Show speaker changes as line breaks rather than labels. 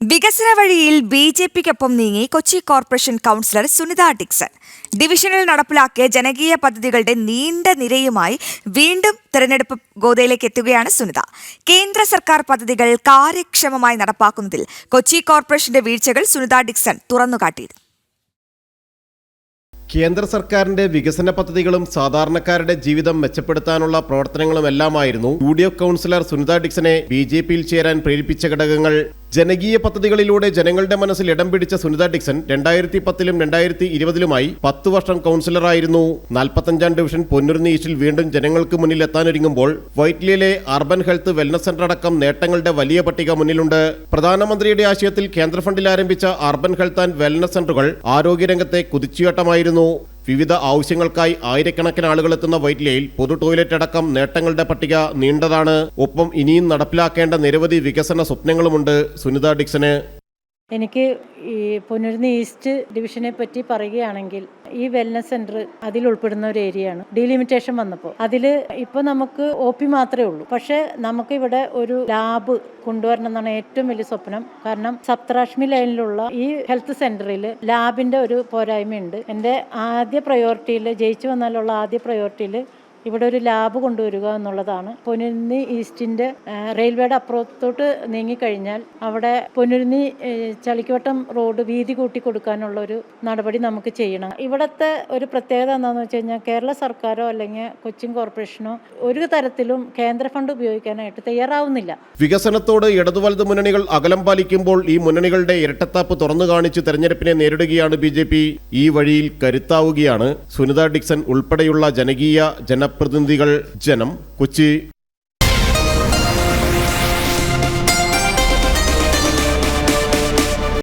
വികസന വഴിയിൽ B J പിക്കൊപ്പം നീങ്ങി Kochi corporation councillor Sunitha Dixon. ഡിവിഷനിൽ നടപ്പിലാക്കിയ ജനകീയ പദ്ധതികളുടെ നീണ്ട നിരയുമായി വീണ്ടും തെരഞ്ഞെടുപ്പ് ഗോതയിലേക്ക് എത്തുകയാണ് സുനിത. കേന്ദ്ര സർക്കാർ പദ്ധതികൾ കാര്യക്ഷമമായി നടപ്പാക്കുന്നതിൽ കൊച്ചി കോർപ്പറേഷന്റെ വീഴ്ചകൾ സുനിത ഡിക്സൺ തുറന്നുകാട്ടിയിരുന്നു
കേന്ദ്ര സർക്കാരിന്റെ വികസന പദ്ധതികളും സാധാരണക്കാരുടെ ജീവിതം മെച്ചപ്പെടുത്താനുള്ള പ്രവർത്തനങ്ങളുമെല്ലാമായിരുന്നു U D F councillor Sunitha ഡിക്സനെ B J പിയിൽ ചേരാൻ പ്രേരിപ്പിച്ച ഘടകങ്ങൾ. ജനകീയ പദ്ധതികളിലൂടെ ജനങ്ങളുടെ മനസ്സിൽ ഇടം പിടിച്ച സുനിത ഡിക്സൺ രണ്ടായിരത്തി പത്തിലും രണ്ടായിരത്തി ഇരുപതിലുമായി പത്തു വർഷം കൗൺസിലറായിരുന്നു. നാൽപ്പത്തഞ്ചാം ഡിവിഷൻ പൊന്നുരുന്ന ഈസ്റ്റിൽ വീണ്ടും ജനങ്ങൾക്ക് മുന്നിൽ എത്താനൊരുങ്ങുമ്പോൾ വൈറ്റ്ലിയിലെ അർബൻ ഹെൽത്ത് വെൽനസ് സെന്റർ അടക്കം നേട്ടങ്ങളുടെ വലിയ പട്ടിക മുന്നിലുണ്ട്. പ്രധാനമന്ത്രിയുടെ ആശയത്തിൽ കേന്ദ്ര ഫണ്ടിൽ ആരംഭിച്ച അർബൻ ഹെൽത്ത് ആൻഡ് വെൽനസ് സെന്ററുകൾ ആരോഗ്യരംഗത്തെ കുതിച്ചുചാട്ടമായിരുന്നു വിവിധ ആവശ്യങ്ങൾക്കായി ആയിരക്കണക്കിന് ആളുകൾ എത്തുന്ന വൈറ്റ്ലയിൽ പൊതു ടോയ്ലറ്റ് അടക്കം നേട്ടങ്ങളുടെ പട്ടിക നീണ്ടതാണ്. ഒപ്പം ഇനിയും നടപ്പിലാക്കേണ്ട നിരവധി വികസന സ്വപ്നങ്ങളുമുണ്ട്. സുനിത ഡിക്സന്
എനിക്ക് ഈ പൊന്നുരുന്ന് ഈസ്റ്റ് ഡിവിഷനെ പറ്റി പറയുകയാണെങ്കിൽ ഈ വെൽനസ് സെന്റർ അതിൽ ഉൾപ്പെടുന്ന ഒരു ഏരിയയാണ് ഡീലിമിറ്റേഷൻ വന്നപ്പോൾ അതിൽ ഇപ്പോൾ നമുക്ക് ഒ പി മാത്രമേ ഉള്ളൂ. പക്ഷെ നമുക്ക് ഇവിടെ ഒരു ലാബ് കൊണ്ടുവരണം എന്നാണ് ഏറ്റവും വലിയ സ്വപ്നം. കാരണം സപ്തരാഷ്മി ലൈനിലുള്ള ഈ ഹെൽത്ത് സെന്ററിൽ ലാബിന്റെ ഒരു പോരായ്മയുണ്ട്. എന്റെ ആദ്യ പ്രയോറിറ്റിയിൽ ജയിച്ചു വന്നാലുള്ള ആദ്യ പ്രയോറിറ്റിയിൽ ഇവിടെ ഒരു ലാബ് കൊണ്ടുവരിക എന്നുള്ളതാണ്. പൊന്നുരുന്നി ഈസ്റ്റിന്റെ റെയിൽവേയുടെ അപ്പുറത്തോട്ട് നീങ്ങിക്കഴിഞ്ഞാൽ അവിടെ പൊന്നുരുന്നി ചളിക്കുവട്ടം റോഡ് വീതി കൂട്ടി കൊടുക്കാനുള്ള ഒരു നടപടി നമുക്ക് ചെയ്യണം. ഇവിടുത്തെ ഒരു പ്രത്യേകത എന്താണെന്ന് വെച്ച് കഴിഞ്ഞാൽ കേരള സർക്കാരോ അല്ലെങ്കിൽ കൊച്ചിൻ കോർപ്പറേഷനോ ഒരു തരത്തിലും കേന്ദ്ര ഫണ്ട് ഉപയോഗിക്കാനായിട്ട് തയ്യാറാവുന്നില്ല.
വികസനത്തോട് ഇടതു വലതു മുന്നണികൾ അകലം പാലിക്കുമ്പോൾ ഈ മുന്നണികളുടെ ഇരട്ടത്താപ്പ് തുറന്നു കാണിച്ച് തെരഞ്ഞെടുപ്പിനെ നേരിടുകയാണ് ബി ഈ വഴിയിൽ കരുത്താവുകയാണ്. സുനിത ഡിക്സൺ ഉൾപ്പെടെയുള്ള ജനകീയ ജനപ്രതിനിധികൾ ജനം കൊച്ചി